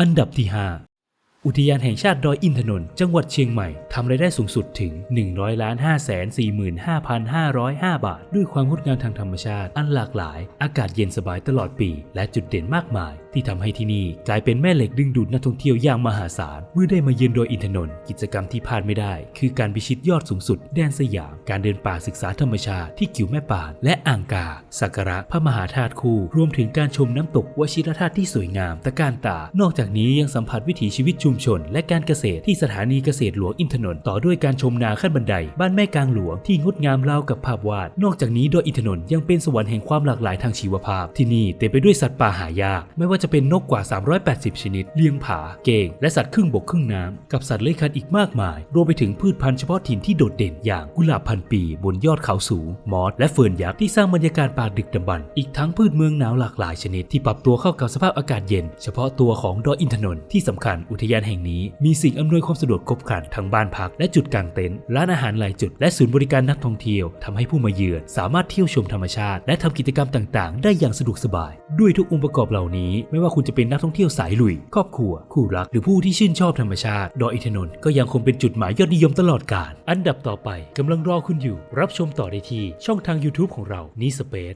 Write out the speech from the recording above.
อันดับที่ 5 อุทยานแห่งชาติดอยอินทนนท์จังหวัดเชียงใหม่ทำรายได้สูงสุดถึง 100ล้าน5 4 5 5 0 5 บาท ด้วยความงดงามทางธรรมชาติ อันหลากหลาย อากาศเย็นสบายตลอดปี และจุดเด่นมากมาย ที่ทำให้ที่นี่กลายเป็นแม่เหล็กดึงดูดนักท่องเที่ยวอย่างมหาศาลเมื่อได้มาเยือนโดยอินทนนท์กิจกรรมที่พลาดไม่ได้ คือการพิชิตยอดสูงสุด แดนสยาม การเดินป่าศึกษาธรรมชาติที่กิวแม่ป่านและอ่างกาสักการะพระมหาธาตุคู่ รวมถึงการชมน้ำตกวชิรธาตุที่สวยงามตะการตา นอกจากนี้ยังสัมผัสวิถีชีวิตชุมชน และการเกษตรที่สถานีเกษตรหลวงอินทนนท์ต่อด้วยการชมนาขั้นบันได บ้านแม่กลางหลวงที่งดงามราวกับภาพวาด นอกจากนี้โดยอินทนนท์ยังเป็นสวรรค์แห่งความหลากหลายทางชีวภาพที่นี่เต็มไปด้วยสัตว์ป่าหายากไม่ว่าจะเป็นนกกว่า 380 ชนิด เลี้ยงผา เก้งและสัตว์ครึ่งบกครึ่งน้ำ กับสัตว์เลื้อยคลานอีกมากมาย รวมไปถึงพืชพันธุ์เฉพาะถิ่นที่โดดเด่นอย่างกุหลาบพันปี บนยอดเขาสูง มอสและเฟิร์นยักษ์ที่สร้างบรรยากาศป่าดึกดำบรรพ์อีกทั้งพืชเมืองหนาวหลากหลายชนิดที่ปรับตัวเข้ากับสภาพอากาศเย็น เฉพาะตัวของดอยอินทนนท์ที่สำคัญอุทยานแห่งนี้มีสิ่งอำนวยความสะดวกครบครันทั้งบ้านพักและจุดกางเต็นท์ร้านอาหารหลายจุด และศูนย์บริการนักท่องเที่ยวทำให้ผู้มาเยือนสามารถเที่ยวชมธรรมชาติ และทำกิจกรรมต่าง ๆ ได้อย่างสะดวกสบาย ด้วยทุกองค์ประกอบเหล่านี้ไม่ว่าคุณจะเป็นนักท่องเที่ยวสายลุย ครอบครัว คู่รัก หรือผู้ที่ชื่นชอบธรรมชาติ ดอยอินทนนท์ก็ยังคงเป็นจุดหมายยอดนิยมตลอดกาล อันดับต่อไปกำลังรอคุณอยู่ รับชมต่อได้ที่ช่องทาง YouTube ของเรานีสเปซ